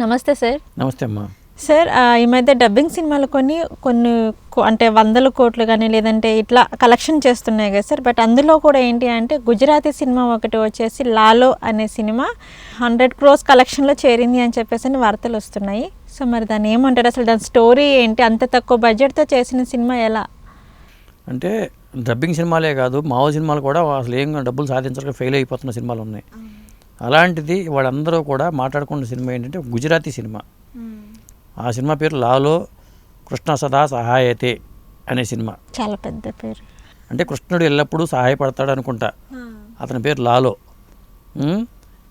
నమస్తే సార్. నమస్తే అమ్మా. సార్ ఈ మధ్య డబ్బింగ్ సినిమాలు కొన్ని కొన్ని అంటే వందల కోట్లు కానీ లేదంటే ఇట్లా కలెక్షన్ చేస్తున్నాయి కదా సార్. బట్ అందులో కూడా ఏంటి అంటే గుజరాతీ సినిమా ఒకటి వచ్చేసి లాలో అనే సినిమా హండ్రెడ్ క్రోస్ కలెక్షన్లో చేరింది అని చెప్పేసి అని వార్తలు వస్తున్నాయి. సో మరి దాన్ని ఏమంటారు? అసలు దాని స్టోరీ ఏంటి? అంత తక్కువ బడ్జెట్తో చేసిన సినిమా ఎలా? అంటే డబ్బింగ్ సినిమాలే కాదు మావో సినిమాలు కూడా అసలు ఏం డబ్బులు సాధించక ఫెయిల్ అయిపోతున్న సినిమాలు ఉన్నాయి. అలాంటిది వాళ్ళందరూ కూడా మాట్లాడుకున్న సినిమా ఏంటంటే గుజరాతీ సినిమా. ఆ సినిమా పేరు లాలో కృష్ణ సదా సహాయతే అనే సినిమా. చాలా పెద్ద పేరు. అంటే కృష్ణుడు ఎల్లప్పుడూ సహాయపడతాడు అనుకుంటా. అతని పేరు లాలో.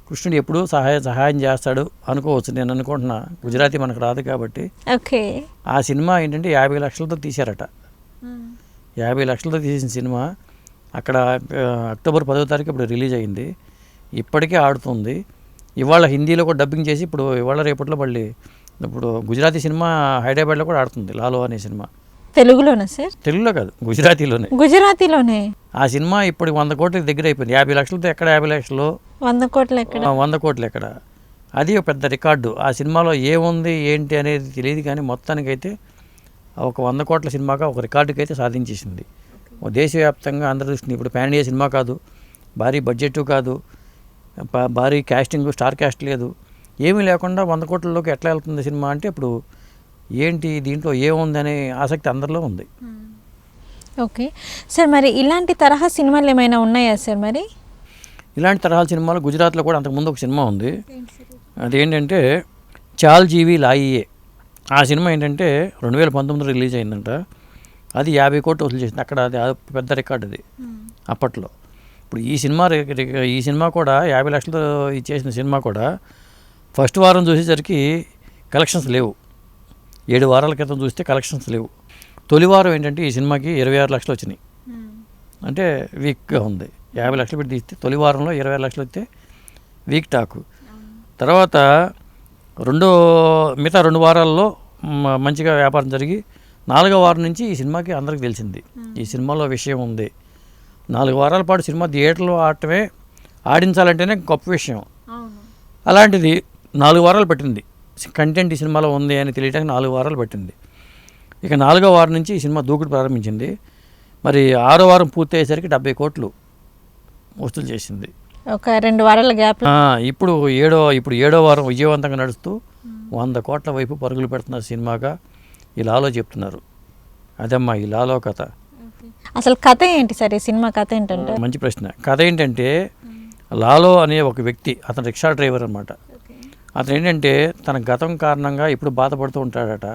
కృష్ణుడు ఎప్పుడూ సహాయ సహాయం చేస్తాడు అనుకోవచ్చు. నేను అనుకుంటున్నా. గుజరాతీ మనకు రాదు కాబట్టి. ఓకే. ఆ సినిమా ఏంటంటే యాభై లక్షలతో తీశారట. యాభై లక్షలతో తీసిన సినిమా. అక్కడ అక్టోబర్ పదో తారీఖు ఇప్పుడు రిలీజ్ అయింది. ఇప్పటికే ఆడుతుంది. ఇవాళ హిందీలో కూడా డబ్బింగ్ చేసి ఇప్పుడు ఇవాళ రేపట్లో మళ్ళీ ఇప్పుడు గుజరాతీ సినిమా హైదరాబాద్లో కూడా ఆడుతుంది లాలో అనే సినిమా. తెలుగులోనా సార్? తెలుగులో కాదు గుజరాతీలోనే. గుజరాతీలోనే? ఆ సినిమా ఇప్పుడు వంద కోట్ల దగ్గర అయిపోయింది. యాభై లక్షలతో ఎక్కడ యాభై లక్షలు? వంద కోట్లు ఎక్కడ? వంద కోట్లు ఎక్కడ? అది ఒక పెద్ద రికార్డు. ఆ సినిమాలో ఏముంది ఏంటి అనేది తెలియదు కానీ మొత్తానికైతే ఒక వంద కోట్ల సినిమాగా ఒక రికార్డుకి అయితే సాధించేసింది. దేశవ్యాప్తంగా అందరి దృష్టిని ఇప్పుడు పాన్ ఇండియా సినిమా కాదు భారీ బడ్జెట్ కాదు భారీ క్యాస్టింగ్ స్టార్ క్యాస్ట్ లేదు. ఏమీ లేకుండా వంద కోట్లలోకి ఎట్లా వెళ్తుంది సినిమా అంటే ఇప్పుడు ఏంటి దీంట్లో ఏముందనే ఆసక్తి అందరిలో ఉంది. ఓకే. సార్ మరి ఇలాంటి తరహా సినిమాలు ఏమైనా ఉన్నాయా సార్ మరి? ఇలాంటి తరహాల సినిమాలు గుజరాత్లో కూడా అంతకుముందు ఒక సినిమా ఉంది. అదేంటంటే చాల్ జీవి లాయియే. ఆ సినిమా ఏంటంటే రెండు వేల పంతొమ్మిదిలో రిలీజ్ అయిందంట. అది యాభై కోట్లు వసూలు చేసింది. అక్కడ అది అది పెద్ద రికార్డ్ అది. అప్పట్లో. ఇప్పుడు ఈ సినిమా ఈ సినిమా కూడా యాభై లక్షలతో ఇచ్చేసిన సినిమా కూడా ఫస్ట్ వారం చూసేసరికి కలెక్షన్స్ లేవు. ఏడు వారాల క్రితం చూస్తే కలెక్షన్స్ లేవు. తొలి వారం ఏంటంటే ఈ సినిమాకి ఇరవై ఆరు లక్షలు వచ్చినాయి. అంటే వీక్గా ఉంది. యాభై లక్షలు పెట్టి తీస్తే తొలి వారంలో ఇరవై లక్షలు వస్తే వీక్ టాక్. తర్వాత రెండో మిగతా రెండు వారాల్లో మంచిగా వ్యాపారం జరిగి నాలుగో వారం నుంచి ఈ సినిమాకి అందరికి తెలిసింది. ఈ సినిమాలో విషయం ఉంది. నాలుగు వారాల పాటు సినిమా థియేటర్లో ఆడటమే ఆడించాలంటేనే గొప్ప విషయం. అలాంటిది నాలుగు వారాలు పట్టింది. కంటెంట్ ఈ సినిమాలో ఉంది అని తెలియడానికి నాలుగు వారాలు పట్టింది. ఇక నాలుగో వారం నుంచి ఈ సినిమా దూకుడు ప్రారంభించింది. మరి ఆరో వారం పూర్తి అయ్యేసరికి డెబ్బై కోట్లు వసూలు చేసింది. ఒక రెండు వారాల గ్యాప్. ఇప్పుడు ఏడో ఇప్పుడు ఏడో వారం విజయవంతంగా నడుస్తూ వంద కోట్ల వైపు పరుగులు పెడుతున్న సినిమాగా. ఈ లాలో చెప్తున్నారు. అదమ్మా ఈ లాలో కథ. అసలు కథ ఏంటి సార్? సినిమా కథ ఏంటంటే? మంచి ప్రశ్న. కథ ఏంటంటే లాలో అనే ఒక వ్యక్తి అతను రిక్షా డ్రైవర్ అనమాట అతను ఏంటంటే తన గతం కారణంగా ఇప్పుడు బాధపడుతూ ఉంటాడట.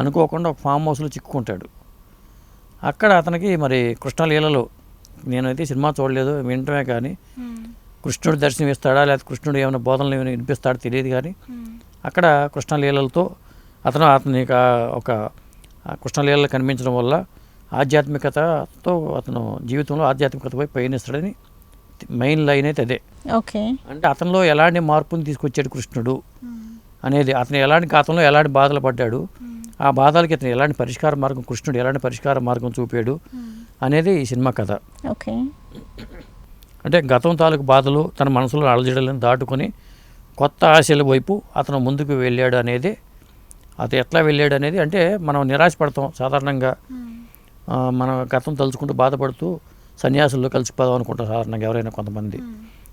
అనుకోకుండా ఒక ఫామ్ హౌస్లో చిక్కుకుంటాడు. అక్కడ అతనికి మరి కృష్ణలీలలో నేనైతే సినిమా చూడలేదు వినటమే కానీ కృష్ణుడు దర్శనం ఇస్తాడా లేకపోతే కృష్ణుడు ఏమైనా బోధనలు ఏమైనా వినిపిస్తాడో తెలియదు కానీ అక్కడ కృష్ణలీలలతో అతను అతని ఒక కృష్ణలీలలు కనిపించడం వల్ల ఆధ్యాత్మికతతో అతను జీవితంలో ఆధ్యాత్మికతపై పయనిస్తాడని మెయిన్ లైన్ అయితే అదే. ఓకే. అంటే అతనిలో ఎలాంటి మార్పుని తీసుకొచ్చాడు కృష్ణుడు అనేది అతను ఎలాంటి గతంలో ఎలాంటి బాధలు పడ్డాడు ఆ బాధలకి అతను ఎలాంటి పరిష్కార మార్గం కృష్ణుడు ఎలాంటి పరిష్కార మార్గం చూపాడు అనేది ఈ సినిమా కథ. ఓకే. అంటే గతం తాలూకు బాధలు తన మనసులో అలజడలను దాటుకొని కొత్త ఆశల వైపు అతను ముందుకు వెళ్ళాడు అనేది అతను ఎట్లా వెళ్ళాడు అనేది అంటే మనం నిరాశపడతాం సాధారణంగా. మన గతం తలుచుకుంటూ బాధపడుతూ సన్యాసుల్లో కలిసిపోదాం అనుకుంటారు సాధారణంగా ఎవరైనా కొంతమంది.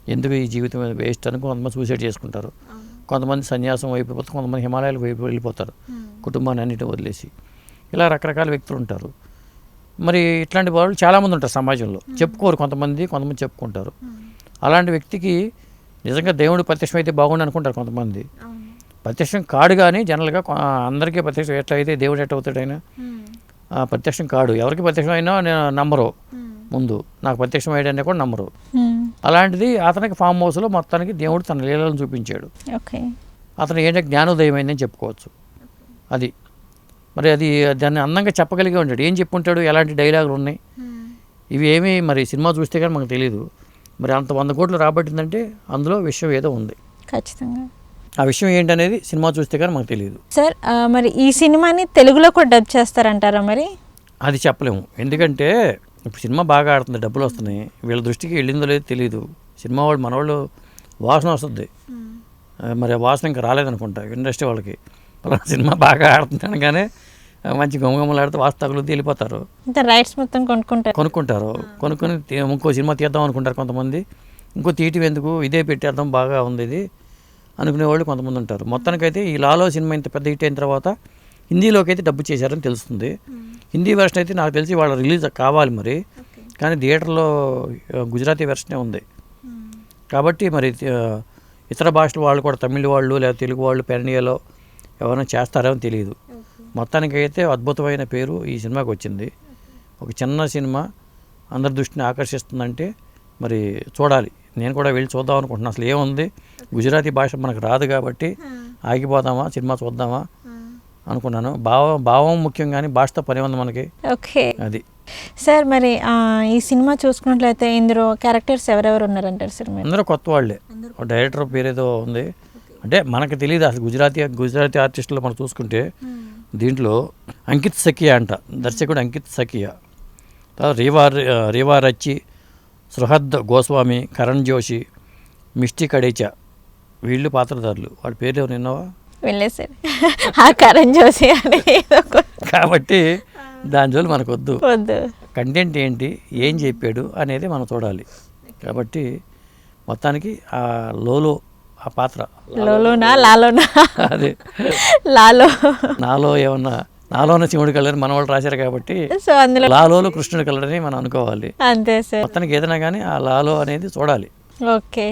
ఎందుకు ఈ జీవితం వేస్ట్ అని కొంతమంది సూసైడ్ చేసుకుంటారు. కొంతమంది సన్యాసం వైపు పోతే కొంతమంది హిమాలయాల వైపు వెళ్ళిపోతారు. కుటుంబాన్ని అన్నిటిని వదిలేసి. ఇలా రకరకాల వ్యక్తులు ఉంటారు. మరి ఇట్లాంటి వాళ్ళు చాలామంది ఉంటారు సమాజంలో. చెప్పుకోరు కొంతమంది కొంతమంది చెప్పుకుంటారు. అలాంటి వ్యక్తికి నిజంగా దేవుడు ప్రత్యక్షం అయితే బాగుండు అనుకుంటారు కొంతమంది. ప్రత్యక్షం కాడు కానీ జనరల్గా అందరికీ ప్రత్యక్షం ఎట్లా అయితే దేవుడు ఎట్లా అవుతాడు ఆయన? ఆ, ప్రత్యక్షం కాడు. ఎవరికి ప్రత్యక్షం అయినా నేను నమ్మరు. ముందు నాకు ప్రత్యక్షం అయ్యాడనే కూడా నమ్మరు. అలాంటిది అతనికి ఫామ్ హౌస్లో మొత్తానికి దేవుడు తన లీలను చూపించాడు. ఓకే. అతను ఏంటంటే జ్ఞానోదయం అయిందని చెప్పుకోవచ్చు. అది. మరి అది దాన్ని అందంగా చెప్పగలిగే ఉంటాడు. ఏం చెప్పుంటాడు? ఎలాంటి డైలాగులు ఉన్నాయి? ఇవి ఏమీ మరి సినిమా చూస్తే కానీ మనకు తెలియదు మరి అంత వంద కోట్లు రాబట్టిందంటే అందులో విషయం ఏదో ఉంది. ఖచ్చితంగా. ఆ విషయం ఏంటనేది సినిమా చూస్తే కానీ మనకు తెలియదు సార్ మరి ఈ సినిమాని తెలుగులో కూడా డబ్ చేస్తారంటారా మరి? అది చెప్పలేము. ఎందుకంటే ఇప్పుడు సినిమా బాగా ఆడుతుంది డబ్బులు వస్తున్నాయి. వీళ్ళ దృష్టికి వెళ్ళిందో లేదో తెలియదు సినిమా వాళ్ళు మనవాళ్ళు వాసన వస్తుంది. మరి ఆ వాసన ఇంకా రాలేదనుకుంటా ఇండస్ట్రీ వాళ్ళకి. పలానా సినిమా బాగా ఆడుతున్నాను కానీ ఆ, మంచి గుమగుమలు ఆడితే వాస్తు తగులుద్ది వెళ్ళిపోతారు. రైట్స్ మొత్తం కొనుక్కుంటారు. కొనుక్కుంటారు. కొనుక్కొని ఇంకో సినిమా తీద్దాం అనుకుంటారు కొంతమంది. ఇంకో తీయటం ఎందుకు? ఇదే పెట్టేద్దాం బాగా ఉంది ఇది. అనుకునే వాళ్ళు కొంతమంది ఉంటారు. మొత్తానికైతే ఈ లాలో సినిమా ఇంత పెద్ద హిట్ అయిన తర్వాత హిందీలోకి అయితే డబ్బు చేశారని తెలుస్తుంది. హిందీ వెర్షన్ అయితే నాకు తెలిసి వాళ్ళ రిలీజ్ కావాలి మరి. కానీ థియేటర్లో గుజరాతీ వెర్షనే ఉంది. కాబట్టి మరి ఇతర భాషల వాళ్ళు కూడా తమిళ వాళ్ళు లేదా తెలుగు వాళ్ళు పెరణియాలో ఎవరైనా చేస్తారేమో తెలియదు. మొత్తానికైతే అద్భుతమైన పేరు ఈ సినిమాకి వచ్చింది. ఒక చిన్న సినిమా అందరి దృష్టిని ఆకర్షిస్తుందంటే మరి చూడాలి. నేను కూడా వెళ్ళి చూద్దాం అనుకుంటున్నాను అసలు ఏముంది? గుజరాతీ భాష మనకు రాదు కాబట్టి ఆగిపోదామా? సినిమా చూద్దామా? అనుకున్నాను. భావం భావం ముఖ్యం కానీ భాషతో పని ఉంది మనకి ఓకే. అది. సార్ మరి ఈ సినిమా చూసుకున్నట్లయితే ఇందులో క్యారెక్టర్స్ ఎవరెవరు ఉన్నారంటారు సార్ అందరూ కొత్త వాళ్ళే. ఒక డైరెక్టర్ పేరేదో ఉంది. అంటే మనకు తెలియదు అసలు గుజరాతీ గుజరాతీ ఆర్టిస్టులు మనం చూసుకుంటే దీంట్లో అంకిత్ సకియా అంట. దర్శకుడు అంకిత్ సకియా తర్వాత రీవా రీవా రచ్చి సుహద్ గోస్వామి కరణ్ జోషి మిస్టి కడేచా వీళ్ళు పాత్రధారులు. వాళ్ళ పేరు ఎవరు విన్నావా? వెళ్ళే సార్. ఆ కరణ్ జోసి అని కాబట్టి దాని జోలు మనకు వద్దు వద్దు. కంటెంట్ ఏంటి ఏం చెప్పాడు అనేది మనం చూడాలి. కాబట్టి మొత్తానికి ఆ లోలో ఆ పాత్ర. లోలోనా లాలోనా? అదే. లాలో. నాలో ఏమన్నా నాలోన శివుడి కలర్ మన వాళ్ళు రాశారు కాబట్టి సో అందులో లాలోలో కృష్ణుడి కలర్ అని మనం అనుకోవాలి. అంతే సార్. మొత్తానికి ఏదైనా కానీ ఆ లాలో అనేది చూడాలి. Okay.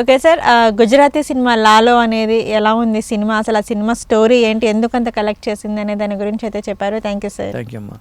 Okay sir Gujarati cinema Laalo అనేది ఎలా ఉంది? సినిమా అసలు ఆ సినిమా స్టోరీ ఏంటి? ఎందుకు అంత కలెక్ట్ చేసింది అనే దాని గురించి అయితే చెప్పారు. Thank you sir. Thank you అమ్మా.